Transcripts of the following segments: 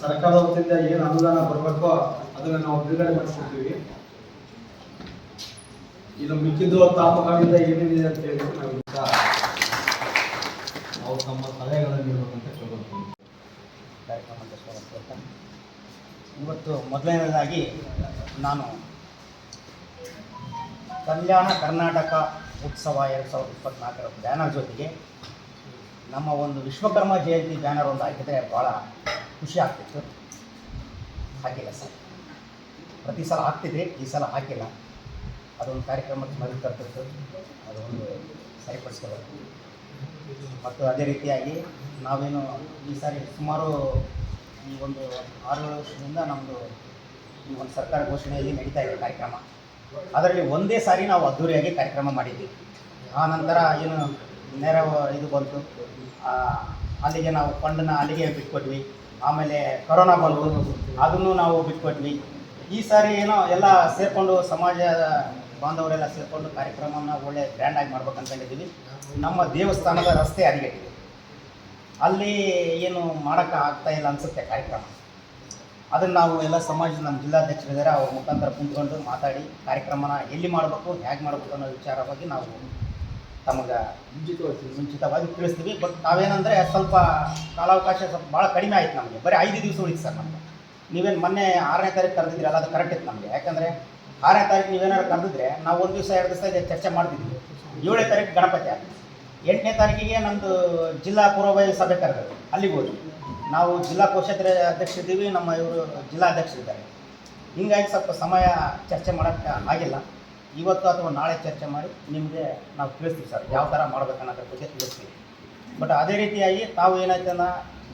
ಸರ್ಕಾರದ ವತಿಯಿಂದ ಏನು ಅನುದಾನ ಬರಬೇಕೋ ಅದನ್ನು ನಾವು ಬಿಡುಗಡೆ ಮಾಡಿಸ್ಕೊಡ್ತೀವಿ ಇದು ಮಿಕ್ಕಿದ್ದು ತಾಪಕದಿಂದ ಏನೇನಿದೆ ಅಂತ ಹೇಳಿ ನಾವು ಅವ್ರು ತಮ್ಮ ಸಲಹೆಗಳನ್ನು ನೀಡಬೇಕಂತ ಸ್ವಾಗತ ಇವತ್ತು ಮೊದಲನೇದಾಗಿ ನಾನು ಕಲ್ಯಾಣ ಕರ್ನಾಟಕ ಉತ್ಸವ ಎರಡು ಸಾವಿರದ ಇಪ್ಪತ್ನಾಲ್ಕರ ಬ್ಯಾನರ್ ಜೊತೆಗೆ ನಮ್ಮ ಒಂದು ವಿಶ್ವಕರ್ಮ ಜಯಂತಿ ಬ್ಯಾನರ್ ಒಂದು ಹಾಕಿದರೆ ಭಾಳ ಖುಷಿ ಆಗ್ತಿತ್ತು. ಹಾಕಿಲ್ಲ ಸರ್. ಪ್ರತಿ ಸಲ ಆಗ್ತಿದೆ ಈ ಸಲ ಹಾಕಿಲ್ಲ. ಅದೊಂದು ಕಾರ್ಯಕ್ರಮಕ್ಕೆ ಮರಿ ತರ್ತಿತ್ತು. ಅದೊಂದು ಸರಿಪಡಿಸ್ಕೋಬೇಕು ಮತ್ತು ಅದೇ ರೀತಿಯಾಗಿ ನಾವೇನು ಈ ಸಾರಿ ಸುಮಾರು ಈ ಒಂದು ಆರು ವರ್ಷದಿಂದ ನಮ್ಮದು ಈ ಒಂದು ಸರ್ಕಾರ ಘೋಷಣೆಯಲ್ಲಿ ನಡೀತಾ ಇದೆ ಕಾರ್ಯಕ್ರಮ. ಅದರಲ್ಲಿ ಒಂದೇ ಸಾರಿ ನಾವು ಅದ್ಧೂರಿಯಾಗಿ ಕಾರ್ಯಕ್ರಮ ಮಾಡಿದ್ವಿ. ಆ ನಂತರ ಏನು ನೆರವು ಇದು ಬಂತು. ಅಲ್ಲಿಗೆ ನಾವು ಫಂಡನ್ನು ಅಲ್ಲಿಗೆ ಬಿಟ್ಕೊಟ್ವಿ. ಆಮೇಲೆ ಕೊರೋನಾ ಬಂತು. ಅದನ್ನು ನಾವು ಬಿಟ್ಕೊಟ್ವಿ. ಈ ಸಾರಿ ಏನೋ ಎಲ್ಲ ಸೇರಿಕೊಂಡು ಸಮಾಜ ಬಾಂಧವರೆಲ್ಲ ಸೇರಿಕೊಂಡು ಕಾರ್ಯಕ್ರಮವನ್ನು ಒಳ್ಳೆ ಗ್ರ್ಯಾಂಡಾಗಿ ಮಾಡ್ಬೇಕು ಹೇಳಿದ್ದೀವಿ ನಮ್ಮ ದೇವಸ್ಥಾನದ ರಸ್ತೆ ಹದಗೆಟ್ಟಿದೆ ಅಲ್ಲಿ ಏನು ಮಾಡೋಕ್ಕೆ ಆಗ್ತಾ ಇಲ್ಲ ಅನಿಸುತ್ತೆ ಕಾರ್ಯಕ್ರಮ. ಅದನ್ನು ನಾವು ಎಲ್ಲ ಸಮಾಜದ ನಮ್ಮ ಜಿಲ್ಲಾಧ್ಯಕ್ಷರಿದ್ದಾರೆ. ಅವ್ರ ಮುಖಾಂತರ ಕುಂತ್ಕೊಂಡು ಮಾತಾಡಿ ಕಾರ್ಯಕ್ರಮನ ಎಲ್ಲಿ ಮಾಡಬೇಕು, ಹೇಗೆ ಮಾಡಬೇಕು ಅನ್ನೋ ವಿಚಾರವಾಗಿ ನಾವು ತಮಗೆ ಮುಂಚಿತವಾಗಿ ಮುಂಚಿತವಾಗಿ ತಿಳಿಸ್ತೀವಿ. ಬಟ್ ನಾವೇನಂದರೆ ಸ್ವಲ್ಪ ಕಾಲಾವಕಾಶ ಸ್ವಲ್ಪ ಭಾಳ ಕಡಿಮೆ ಆಯ್ತು ನಮಗೆ. ಬರೀ ಐದು ದಿವಸ ಉಳಿತು ಸರ್ ನಮಗೆ. ನೀವೇನು ಮೊನ್ನೆ ಆರನೇ ತಾರೀಕು ಕರೆದಿದ್ರಲ್ಲ ಅದು ಕರೆಕ್ಟ್ ಇತ್ತು ನಮಗೆ. ಯಾಕಂದರೆ ಆರನೇ ತಾರೀಕು ನೀವೇನಾದ್ರು ಕರೆದಿದ್ರೆ ನಾವು ಒಂದು ದಿವಸ, ಎರಡು ದಿವಸ ಇದೆ ಚರ್ಚೆ ಮಾಡ್ತಿದ್ವಿ. ಏಳನೇ ತಾರೀಕು ಗಣಪತಿ ಆಗ್ತದೆ ಎಂಟನೇ ತಾರೀಕಿಗೆ ನಮ್ಮದು ಜಿಲ್ಲಾ ಪೂರ್ವಭಾವಿ ಸಭೆ ಕರೆದರು ಅಲ್ಲಿಗೆ ಹೋದ್ವಿ. ನಾವು ಜಿಲ್ಲಾ ಕೋಶಾಧ್ಯಕ್ಷ ಅಧ್ಯಕ್ಷರಿದ್ದೀವಿ, ನಮ್ಮ ಇವರು ಜಿಲ್ಲಾ ಅಧ್ಯಕ್ಷರಿದ್ದಾರೆ. ಹಿಂಗಾಗಿ ಸ್ವಲ್ಪ ಸಮಯ ಚರ್ಚೆ ಮಾಡೋಕ್ಕೆ ಆಗಿಲ್ಲ. ಇವತ್ತು ಅಥವಾ ನಾಳೆ ಚರ್ಚೆ ಮಾಡಿ ನಿಮಗೆ ನಾವು ತಿಳಿಸ್ತೀವಿ ಸರ್, ಯಾವ ಥರ ಮಾಡ್ಬೇಕು ಅನ್ನೋದ್ರ ಬಗ್ಗೆ ತಿಳಿಸ್ತೀವಿ. ಬಟ್ ಅದೇ ರೀತಿಯಾಗಿ ತಾವು ಏನಾಯ್ತಂದ್ರೆ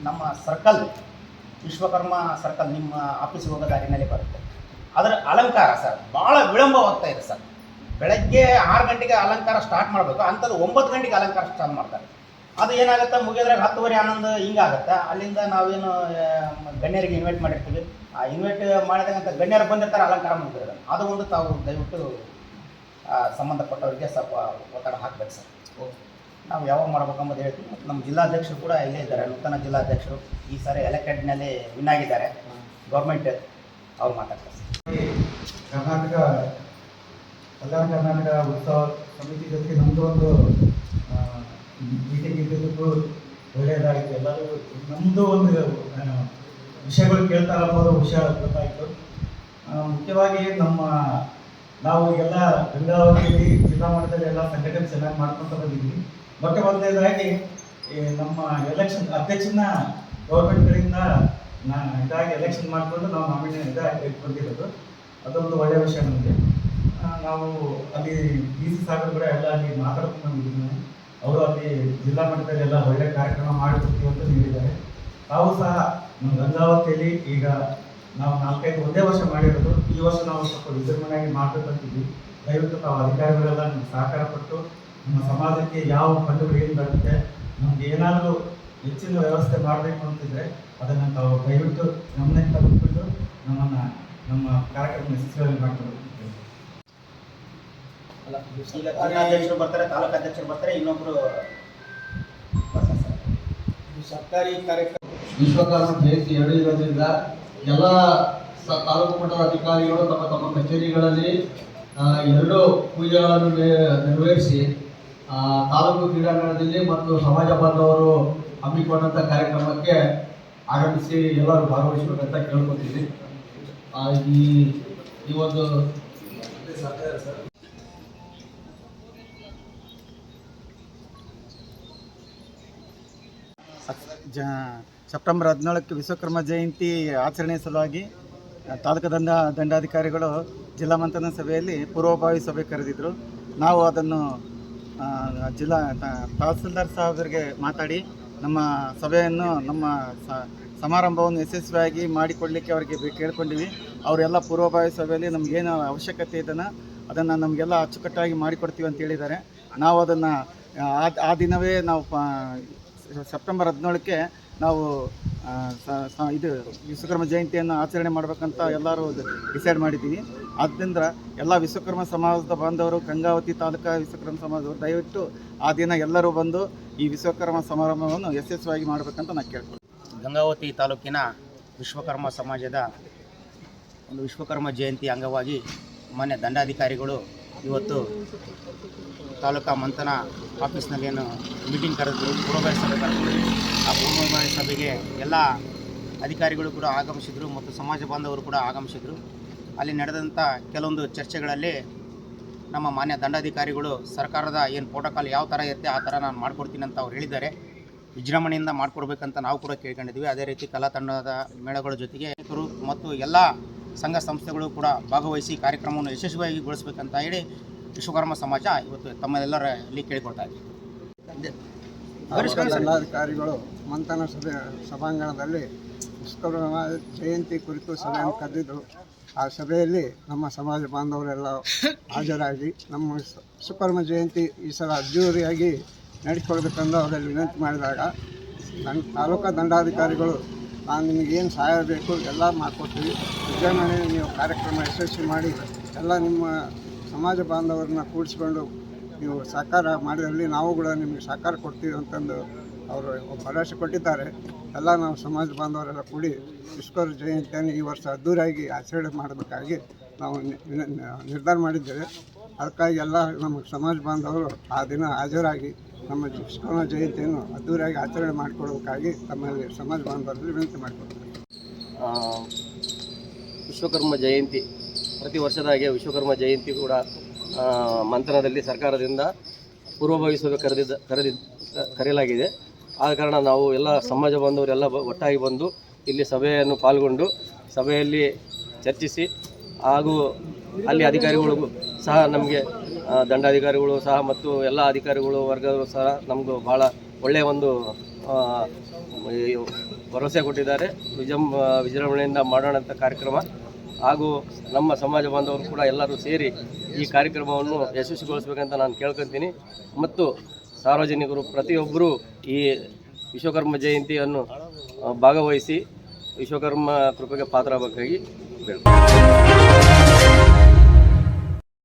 ನಮ್ಮ ಸರ್ಕಲ್ ವಿಶ್ವಕರ್ಮ ಸರ್ಕಲ್ ನಿಮ್ಮ ಆಫೀಸ್ಗೆ ಹೋಗೋ ದಾರಿನಲ್ಲಿ ಬರುತ್ತೆ. ಅದರ ಅಲಂಕಾರ ಸರ್ ಭಾಳ ವಿಳಂಬವಾಗ್ತಾ ಇದೆ ಸರ್. ಬೆಳಗ್ಗೆ ಆರು ಗಂಟೆಗೆ ಅಲಂಕಾರ ಸ್ಟಾರ್ಟ್ ಮಾಡಬೇಕು, ಅಂಥದ್ದು ಒಂಬತ್ತು ಗಂಟೆಗೆ ಅಲಂಕಾರ ಸ್ಟಾರ್ಟ್ ಮಾಡ್ತಾರೆ. ಅದು ಏನಾಗುತ್ತೆ ಮುಗಿಯೋದ್ರಾಗ ಹತ್ತುವರೆ ಹನ್ನೊಂದು ಹಿಂಗಾಗುತ್ತೆ ಅಲ್ಲಿಂದ ನಾವೇನು ಗಣ್ಯರಿಗೆ ಇನ್ವೈಟ್ ಮಾಡಿರ್ತೀವಿ. ಆ ಇನ್ವೈಟ್ ಮಾಡಿದಂಥ ಗಣ್ಯರು ಬಂದಿರ್ತಾರೆ, ಅಲಂಕಾರ ಮಾಡ್ತಾರೆ ಅದು ಒಂದು ತಾವು ದಯವಿಟ್ಟು ಸಂಬಂಧಪಟ್ಟವರಿಗೆ ಸ್ವಲ್ಪ ಒತ್ತಡ ಹಾಕ್ಬೇಕು ಸರ್. ನಾವು ಯಾವಾಗ ಮಾಡ್ಬೇಕಂಬುದು ಹೇಳ್ತೀವಿ ಮತ್ತು ನಮ್ಮ ಜಿಲ್ಲಾಧ್ಯಕ್ಷರು ಕೂಡ ಇಲ್ಲೇ ಇದ್ದಾರೆ. ನೂತನ ಜಿಲ್ಲಾಧ್ಯಕ್ಷರು ಈ ಸಾರಿ ಎಲೆಕ್ಟೆಡ್ನಲ್ಲಿ ವಿನ್ ಆಗಿದ್ದಾರೆ. ಗೌರ್ಮೆಂಟ್ ಅವ್ರು ಮಾತಾಡ್ತಾರೆ ಸರ್. ಕರ್ನಾಟಕ ಕಲ್ಯಾಣ ಕರ್ನಾಟಕ ಉತ್ಸವ ಸಮಿತಿ ಜೊತೆಗೆ ನಮ್ಮದು ಒಂದು ಮೀಟಿಂಗ್ ಇದ್ದಿದ್ದಕ್ಕೂ ಒಳ್ಳೆಯದಾಗಿತ್ತು. ಎಲ್ಲರೂ ನಮ್ಮದು ಒಂದು ವಿಷಯಗಳು ಕೇಳ್ತಾ ಅನ್ನೋದು ವಿಷಯ ಗೊತ್ತಾಯಿತು. ಮುಖ್ಯವಾಗಿ ನಮ್ಮ ನಾವು ಎಲ್ಲ ಗಂಗಾವತಿಯಲ್ಲಿ ಜಿಲ್ಲಾ ಮಟ್ಟದಲ್ಲಿ ಎಲ್ಲ ಸಂಘಟನೆ ಚೆನ್ನಾಗಿ ಮಾಡ್ಕೊತ ಬಂದಿದ್ವಿ ಮೊದಲನೇದಾಗಿ, ಈ ನಮ್ಮ ಎಲೆಕ್ಷನ್ ಅಧ್ಯಕ್ಷನ ಗೌರ್ಮೆಂಟ್ ಕಡೆಯಿಂದ ಇದಾಗಿ ಎಲೆಕ್ಷನ್ ಮಾಡಿಕೊಂಡು ನಾವು ನಾಮಿನೇ ಇದಾಗಿ ಬಂದಿರೋದು ಅದೊಂದು ಒಳ್ಳೆಯ ವಿಷಯ ನಮಗೆ. ನಾವು ಅಲ್ಲಿ ಡಿ ಸಿ ಸಾಗರ್ ಕೂಡ ಎಲ್ಲ ಅಲ್ಲಿ ಮಾತಾಡ್ಕೊಂಡು ಬಂದಿದ್ದೀನಿ ಅವರು ಅಲ್ಲಿ ಜಿಲ್ಲಾ ಮಟ್ಟದಲ್ಲಿ ಎಲ್ಲ ಒಳ್ಳೆಯ ಕಾರ್ಯಕ್ರಮ ಮಾಡಿರ್ತೀವಿ ಅಂತ ನೀಡಿದ್ದಾರೆ. ತಾವು ಸಹ ನಮ್ಮ ಗಂಗಾವತಿಯಲ್ಲಿ ಈಗ ನಾವು ನಾಲ್ಕೈದು ಒಂದೇ ವರ್ಷ ಮಾಡಿರೋದು ಈ ವರ್ಷ ನಾವು ಸ್ವಲ್ಪ ವಿಜೃಂಭಣೆಯಾಗಿ ಮಾಡಬೇಕಂತಿದ್ವಿ ದಯವಿಟ್ಟು ತಾವು ಅಧಿಕಾರಿಗಳೆಲ್ಲ ನಮ್ಗೆ ಸಹಕಾರ ಕೊಟ್ಟು ನಮ್ಮ ಸಮಾಜಕ್ಕೆ ಯಾವ ಫಂಡ್ಗಳು ಏನು ಬರುತ್ತೆ ನಮ್ಗೆ ಏನಾದರೂ ಹೆಚ್ಚಿನ ವ್ಯವಸ್ಥೆ ಮಾಡಬೇಕು ಅಂತಿದ್ರೆ ಅದನ್ನು ತಾವು ದಯವಿಟ್ಟು ಗಮನಕ್ಕೆ ತೆಗೆದುಕೊಂಡು ನಮ್ಮನ್ನು ನಮ್ಮ ಕಾರ್ಯಕ್ರಮ ಯಶಸ್ವಿಯಾಗಿ ಜಿಲ್ಲಾಧ್ಯಕ್ಷರು ಬರ್ತಾರೆ ತಾಲೂಕು ಅಧ್ಯಕ್ಷರು ಬರ್ತಾರೆ ಇನ್ನೊಬ್ರು ಸರ್ಕಾರಿ ಕಾರ್ಯಕ್ರಮ ವಿಶ್ವಕರ್ಮ ಜಯಂತಿ ಎರಡು ಇರೋದ್ರಿಂದ ಎಲ್ಲ ತಾಲೂಕು ಮಟ್ಟದ ಅಧಿಕಾರಿಗಳು ತಮ್ಮ ತಮ್ಮ ಕಚೇರಿಗಳಲ್ಲಿ ಎರಡು ಪೂಜೆಗಳನ್ನು ನೆರವೇರಿಸಿ ತಾಲೂಕು ಕ್ರೀಡಾಂಗಣದಲ್ಲಿ ಮತ್ತು ಸಮಾಜ ಬಾಂಧವರು ಹಮ್ಮಿಕೊಂಡಂಥ ಕಾರ್ಯಕ್ರಮಕ್ಕೆ ಆಗಮಿಸಿ ಎಲ್ಲರೂ ಭಾಗವಹಿಸಬೇಕಂತ ಕೇಳ್ಕೊತೀನಿ ಈ ಈ ಒಂದು ಜ ಸೆಪ್ಟೆಂಬರ್ ಹದಿನೇಳಕ್ಕೆ ವಿಶ್ವಕರ್ಮ ಜಯಂತಿ ಆಚರಣೆ ಸಲುವಾಗಿ ತಾಲೂಕು ದಂಡ, ದಂಡಾಧಿಕಾರಿಗಳು ಜಿಲ್ಲಾ ಮಂಥನ ಸಭೆಯಲ್ಲಿ ಪೂರ್ವಭಾವಿ ಸಭೆ ಕರೆದಿದ್ದರು ನಾವು ಅದನ್ನು ಜಿಲ್ಲಾ ತಹಸೀಲ್ದಾರ್ ಸಾಹೇಬರಿಗೆ ಮಾತಾಡಿ, ನಮ್ಮ ಸಭೆಯನ್ನು, ನಮ್ಮ ಸಮಾರಂಭವನ್ನು ಯಶಸ್ವಿಯಾಗಿ ಮಾಡಿಕೊಡಲಿಕ್ಕೆ ಅವರಿಗೆ ಕೇಳ್ಕೊಂಡಿವಿ. ಅವರೆಲ್ಲ ಪೂರ್ವಭಾವಿ ಸಭೆಯಲ್ಲಿ ನಮಗೇನು ಅವಶ್ಯಕತೆ ಇದನ್ನು, ಅದನ್ನು ನಮಗೆಲ್ಲ ಅಚ್ಚುಕಟ್ಟಾಗಿ ಮಾಡಿಕೊಡ್ತೀವಿ ಅಂತ ಹೇಳಿದ್ದಾರೆ. ನಾವು ಅದನ್ನು, ಆ ದಿನವೇ ನಾವು ಸೆಪ್ಟೆಂಬರ್ ಹದಿನೇಳಕ್ಕೆ ನಾವು ಇದು ವಿಶ್ವಕರ್ಮ ಜಯಂತಿಯನ್ನು ಆಚರಣೆ ಮಾಡಬೇಕಂತ ಎಲ್ಲರೂ ಡಿಸೈಡ್ ಮಾಡಿದ್ದೀವಿ. ಆದ್ದರಿಂದ ಎಲ್ಲ ವಿಶ್ವಕರ್ಮ ಸಮಾಜದ ಬಾಂಧವರು, ಗಂಗಾವತಿ ತಾಲೂಕಾ ವಿಶ್ವಕರ್ಮ ಸಮಾಜದವರು, ದಯವಿಟ್ಟು ಆ ದಿನ ಎಲ್ಲರೂ ಬಂದು ಈ ವಿಶ್ವಕರ್ಮ ಸಮಾರಂಭವನ್ನು ಯಶಸ್ವಿಯಾಗಿ ಮಾಡಬೇಕಂತ ನಾನು ಕೇಳ್ಕೊಳ್ತೀನಿ. ಗಂಗಾವತಿ ತಾಲೂಕಿನ ವಿಶ್ವಕರ್ಮ ಸಮಾಜದ ಒಂದು ವಿಶ್ವಕರ್ಮ ಜಯಂತಿ ಅಂಗವಾಗಿ ಮಾನ್ಯ ದಂಡಾಧಿಕಾರಿಗಳು ಇವತ್ತು ತಾಲೂಕಾ ಮಂಥನ ಆಫೀಸ್ನಲ್ಲಿ ಏನು ಮೀಟಿಂಗ್ ಕರೆದು ಪೂರ್ವಭಾವಿ ಸಭೆ ಕರೆದು ಆ ಪೂರ್ವಭಾವಿ ಸಭೆಗೆ ಎಲ್ಲ ಅಧಿಕಾರಿಗಳು ಕೂಡ ಆಗಮಿಸಿದರು ಮತ್ತು ಸಮಾಜ ಬಾಂಧವರು ಕೂಡ ಆಗಮಿಸಿದರು. ಅಲ್ಲಿ ನಡೆದಂಥ ಕೆಲವೊಂದು ಚರ್ಚೆಗಳಲ್ಲಿ ನಮ್ಮ ಮಾನ್ಯ ದಂಡಾಧಿಕಾರಿಗಳು ಸರ್ಕಾರದ ಏನು ಪ್ರೋಟೋಕಾಲ್ ಯಾವ ಥರ ಇರುತ್ತೆ ಆ ಥರ ನಾನು ಮಾಡ್ಕೊಡ್ತೀನಿ ಅಂತ ಅವ್ರು ಹೇಳಿದ್ದಾರೆ. ವಿಜೃಂಭಣೆಯಿಂದ ಮಾಡಿಕೊಡ್ಬೇಕಂತ ನಾವು ಕೂಡ ಕೇಳ್ಕೊಂಡಿದ್ವಿ ಅದೇ ರೀತಿ ಕಲಾ ತಂಡದ ಮೇಳಗಳ ಜೊತೆಗೆ ಮತ್ತು ಎಲ್ಲ ಸಂಘ ಸಂಸ್ಥೆಗಳು ಕೂಡ ಭಾಗವಹಿಸಿ ಕಾರ್ಯಕ್ರಮವನ್ನು ಯಶಸ್ವಿಯಾಗಿಗೊಳಿಸಬೇಕಂತ ಹೇಳಿ ವಿಶ್ವಕರ್ಮ ಸಮಾಜ ಇವತ್ತು ತಮ್ಮೆಲ್ಲರಲ್ಲಿ ಕೇಳಿಕೊಳ್ತಾ ಇದೆ. ಜಿಲ್ಲಾಧಿಕಾರಿಗಳು ಮಂಥನ ಸಭೆ ಸಭಾಂಗಣದಲ್ಲಿ ವಿಶ್ವಕರ್ಮ ಜಯಂತಿ ಕುರಿತು ಸಭೆಯನ್ನು ಕರೆದಿದ್ದರು ಆ ಸಭೆಯಲ್ಲಿ ನಮ್ಮ ಸಮಾಜ ಬಾಂಧವರೆಲ್ಲ ಹಾಜರಾಗಿ ನಮ್ಮ ವಿಶ್ವಕರ್ಮ ಜಯಂತಿ ಈ ಸಲ ಅದ್ದೂರಿಯಾಗಿ ನಡೆಸಿಕೊಡ್ಬೇಕೆಂದು ಅವರಲ್ಲಿ ವಿನಂತಿ ಮಾಡಿದಾಗ ನನ್ನ ತಾಲೂಕಾ ದಂಡಾಧಿಕಾರಿಗಳು ನಾನು ನಿಮಗೇನು ಸಹಾಯ ಬೇಕು ಎಲ್ಲ ಮಾಡಿಕೊಡ್ತೀವಿ. ವಿಜೃಂಭಣೆ ನೀವು ಕಾರ್ಯಕ್ರಮ ಯಶಸ್ವಿ ಮಾಡಿ ಎಲ್ಲ ನಿಮ್ಮ ಸಮಾಜ ಬಾಂಧವರನ್ನ ಕೂಡಿಸ್ಕೊಂಡು ನೀವು ಸಹಕಾರ ಮಾಡಿದಲ್ಲಿ ನಾವು ಕೂಡ ನಿಮಗೆ ಸಹಕಾರ ಕೊಡ್ತೀವಿ ಅಂತಂದು ಅವರು ಭರವಸೆ ಕೊಟ್ಟಿದ್ದಾರೆ. ಎಲ್ಲ ನಾವು ಸಮಾಜ ಬಾಂಧವರೆಲ್ಲ ಕೂಡಿ ಇಸ್ಕೋರ್ ಜಯಂತಿಯನ್ನು ಈ ವರ್ಷ ಅದ್ದೂರಿಯಾಗಿ ಆಚರಣೆ ಮಾಡಬೇಕಾಗಿ ನಾವು ನಿರ್ಧಾರ ಮಾಡಿದ್ದೇವೆ. ಅದಕ್ಕಾಗಿ ಎಲ್ಲ ನಮ್ಮ ಸಮಾಜ ಬಾಂಧವರು ಆ ದಿನ ಹಾಜರಾಗಿ ನಮ್ಮ ವಿಶ್ವಕರ್ಮ ಜಯಂತಿಯನ್ನು ಅದ್ದೂರಿಯಾಗಿ ಆಚರಣೆ ಮಾಡಿಕೊಡೋದಕ್ಕಾಗಿ ತಮ್ಮಲ್ಲಿ ಸಮಾಜ ಬಾಂಧವರಲ್ಲಿ ವಿನಂತಿ ಮಾಡಿಕೊಡ್ತಾರೆ ವಿಶ್ವಕರ್ಮ ಜಯಂತಿ, ಪ್ರತಿ ವರ್ಷದ ಹಾಗೆ ವಿಶ್ವಕರ್ಮ ಜಯಂತಿ ಕೂಡ ಮಂಥನದಲ್ಲಿ ಸರ್ಕಾರದಿಂದ ಪೂರ್ವಭಾವಿ ಸಭೆ ಕರೆದಿದ್ದ ಕರೆದಿದ್ದ ಕರೆಯಲಾಗಿದೆ. ಆದ ಕಾರಣ ನಾವು ಎಲ್ಲ ಸಮಾಜ ಬಾಂಧವರೆಲ್ಲ ಒಟ್ಟಾಗಿ ಬಂದು ಇಲ್ಲಿ ಸಭೆಯನ್ನು ಪಾಲ್ಗೊಂಡು ಸಭೆಯಲ್ಲಿ ಚರ್ಚಿಸಿ ಹಾಗೂ ಅಲ್ಲಿ ಅಧಿಕಾರಿಗಳಿಗೂ ಸಹ ನಮಗೆ ದಂಡಾಧಿಕಾರಿಗಳು ಸಹ ಮತ್ತು ಎಲ್ಲ ಅಧಿಕಾರಿಗಳು ವರ್ಗದವರು ಸಹ ನಮಗೂ ಭಾಳ ಒಳ್ಳೆಯ ಒಂದು ಭರವಸೆ ಕೊಟ್ಟಿದ್ದಾರೆ. ವಿಜಂ ವಿಜೃಂಭಣೆಯಿಂದ ಮಾಡೋಣಂಥ ಕಾರ್ಯಕ್ರಮ. ಹಾಗೂ ನಮ್ಮ ಸಮಾಜ ಬಾಂಧವರು ಕೂಡ ಎಲ್ಲರೂ ಸೇರಿ ಈ ಕಾರ್ಯಕ್ರಮವನ್ನು ಯಶಸ್ವಿಗೊಳಿಸಬೇಕಂತ ನಾನು ಕೇಳ್ಕೊತೀನಿ. ಮತ್ತು ಸಾರ್ವಜನಿಕರು ಪ್ರತಿಯೊಬ್ಬರೂ ಈ ವಿಶ್ವಕರ್ಮ ಜಯಂತಿಯನ್ನು ಭಾಗವಹಿಸಿ ವಿಶ್ವಕರ್ಮ ಕೃಪೆಗೆ ಪಾತ್ರರಾಗಬೇಕಾಗಿ ಬೇಡ್ತೀನಿ